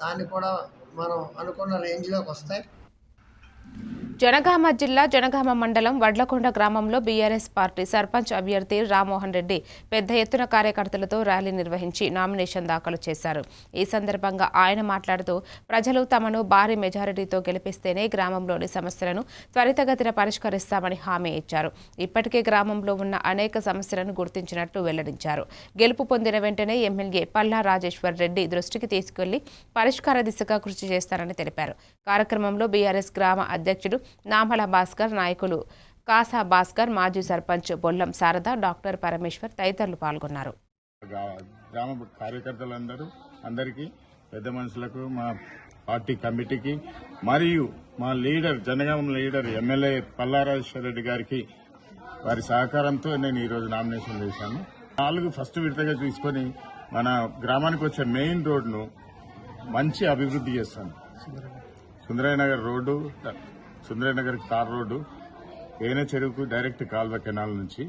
దాన్ని కూడా మనం అనుకున్న రేంజ్లోకి వస్తాయి. జనగామ జిల్లా జనగామ మండలం వడ్లకొండ గ్రామంలో బీఆర్ఎస్ పార్టీ సర్పంచ్ అభ్యర్థి రామ్మోహన్ రెడ్డి పెద్ద ఎత్తున కార్యకర్తలతో ర్యాలీ నిర్వహించి నామినేషన్ దాఖలు చేశారు. ఈ సందర్భంగా ఆయన మాట్లాడుతూ ప్రజలు తమను భారీ మెజారిటీతో గెలిపిస్తేనే గ్రామంలోని సమస్యలను త్వరితగతిన పరిష్కరిస్తామని హామీ ఇచ్చారు. ఇప్పటికే గ్రామంలో ఉన్న అనేక సమస్యలను గుర్తించినట్లు వెల్లడించారు. గెలుపు పొందిన వెంటనే ఎమ్మెల్యే పల్లా రాజేశ్వర్ రెడ్డి దృష్టికి తీసుకెళ్ళి పరిష్కార దిశగా కృషి చేస్తారని తెలిపారు. కార్యక్రమంలో బీఆర్ఎస్ గ్రామ అధ్యక్షుడు నామల భాస్కర్ నాయకులు కాసా భాస్కర్ మాజీ సర్పంచ్ బొల్లం శారద డాక్టర్ పరమేశ్వర్ తదితరులు పాల్గొన్నారు. గ్రామ కార్యకర్తలందరూ అందరికీ పెద్ద మనుషులకు మా పార్టీ కమిటీకి మరియు మా leader Janagama leader MLA Palla Rajeshwar Reddy గారికి వారి సహకారంతో నేను ఈరోజు నామినేషన్ చేశాను నాలుగు ఫస్ట్ విడతగా తీసుకొని మన గ్రామానికి వచ్చే మెయిన్ రోడ్ను మంచి అభివృద్ధి చేస్తాను. Sundarayya Nagar road Sundarayya Nagar car road ఏన చెరువుకు డైరెక్ట్ కాల్వ కెనాల్ నుంచి